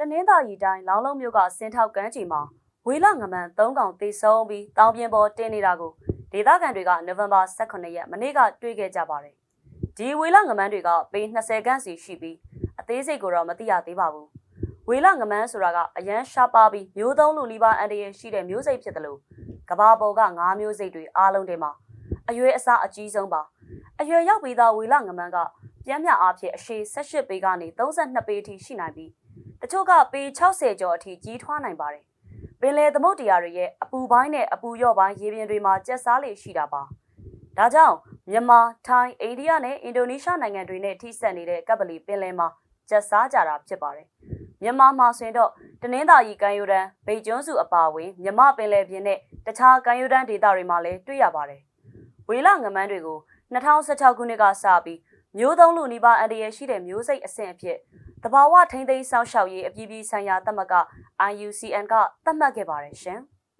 တနင်္သာရီတိုင်းလောင်းလုံးမြို့ကစင်ထောက်ကမ်းခြေမှာဝေလငမန်၃កောင်တေဆုံးပြီးတောင်ပြင်ပေါ်တင်နေတာကိုဒေသခံတွေကနိုဝင်ဘာ18ရက်မနေ့ကတွေ့ခဲ့ကြပါတယ်။ဒီဝေလငမန်းတွေကပေ20ခန့်စီရှိပြီးအသေးစိတ်ကိုတော့မသိရသေးပါဘူး။ဝေလငမန်းဆိုတာကအရန်ရှားပါပြီးမျိုးသုံးလူလီပါအန်တရရှိတဲ့မျိုးစိတ်ဖြစ်တယ်လို့ကဘာပေါ်က၅မျိုးစိတ်တွေအားလုံးထဲမှာအရွယ်အစားအကြီးဆုံးပါ။အရွယ်ရောက်ပြီးသားဝေလငမန်းကပြင်းပြအားဖြင့်အရှည်18ပေကနေ32ပေအထိရှိနိုင်ပြီး တချို့ကပေ60ကျော်အထိကြီးထွားနိုင်ပါတယ်။ပင်လယ်သမုတ်တရားတွေရဲ့အပူပိုင်းနဲ့အပူလျော့ပိုင်းရေပြင်တွေမှာကျက်စားလေရှိတာပါ။ဒါကြောင့်မြန်မာ၊ထိုင်း၊အိန္ဒိယနဲ့အင်ဒိုနီးရှားနိုင်ငံတွေနဲ့ထိစပ်နေတဲ့ကပ်ပလီပင်လယ်မှာကျက်စားကြတာဖြစ်ပါတယ်။မြန်မာမှာဆိုရင်တော့တနင်္သာရီကမ်းရိုးတန်းဗိတ်ကျွန်းစုအပါအဝင်မြမပင်လယ်ပြင်နဲ့တခြားကမ်းရိုးတန်းဒေသတွေမှာလည်းတွေ့ရပါတယ်။ဝေလငမန်းတွေကို2016ခုနှစ်ကစပြီး မျိုးသုံးလူနီးပါးအန္တရာယ်ရှိတဲ့မျိုးစိတ်အဆင့်အဖြစ်တဘာဝထိန်းသိမ်းစောင့်ရှောက်ရေးအပြည်ပြည်ဆိုင်ရာသမဂ္ဂ IUCN ကသတ်မှတ်ခဲ့ပါတယ်ရှင်။